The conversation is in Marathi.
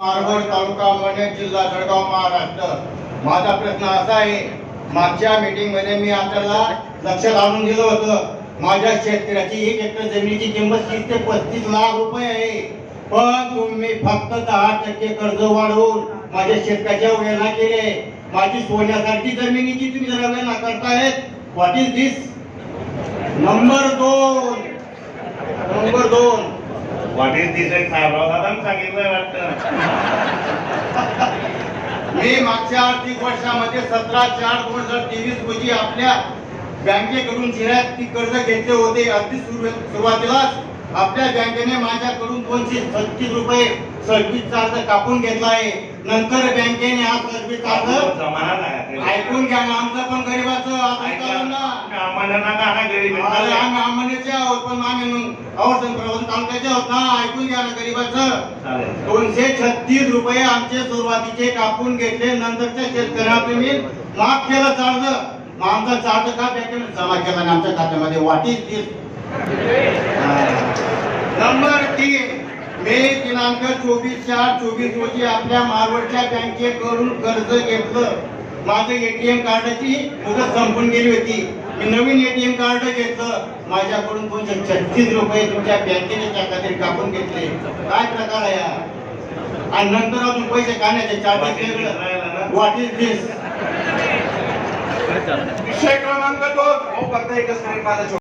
मारवड तालुका मने जिल्हा जळगाव महाराष्ट्र. माझा प्रश्न असा आहे मागच्या मीटिंगमध्ये मी आपल्याला लक्षात आणून दिलं होतं. माझ्या शेतकऱ्याची एक एकर जमिनीची किंमत तीस ते पस्तीस लाख रुपये आहे. पण तुम्ही फक्त दहा टक्के कर्ज वाढवून माझ्या शेतकऱ्याच्या वेळा केले. माझी सोन्यासारखी जमिनीची तुम्ही जरा वेळेला करतायत व्हॉट इज दिस नंबर दोन. व्हॉट साहेबराव सांगितलं वाटतं. मी मागच्या आर्थिक वर्षामध्ये सतरा चार दोन हजार तेवीस रोजी आपल्या बँकेकडून ती कर्ज घेतले होते. अगदी सुरु- सुरुवातीलाच. आपल्या बँकेने माझ्याकडून दोनशे छत्तीस रुपये सर्व्हिस चार्ज कापून घेतला आहे. नंतर बँकेने हा सर्व्हिस चार्ज जमाना नाही ऐकून घ्या ना आमचं पण गरीबाचं ऐकून घ्या ना गरीबाचं. दोनशे छत्तीस रुपये आमचे सुरुवातीचे कापून घेतले. नंतरच्या शेतकऱ्यांना तुम्ही माफ केलं चार्ज. मग आमचा चार्ज का बँकेने जमा केला आमच्या खात्यामध्ये वाटीच नंबर तीन. मे दिनांक चोवीस चार चोवीस रोजी आपल्या मारवडच्या बँकेकडून कर्ज घेतलं. माझं एटीएम कार्डाची मुदत संपून गेली होती. मी नवीन एटीएम कार्ड घेतलं. माझ्याकडून दोनशे छत्तीस रुपये तुमच्या बँकेने त्या खात्यात कापून घेतले. काय प्रकार आहे हा? आणि नंतर अजून पैसे काढण्याचे चार्जेस वेगळं. व्हॉट इज दिस विषय क्रमांक दोन. फक्त एकच माझा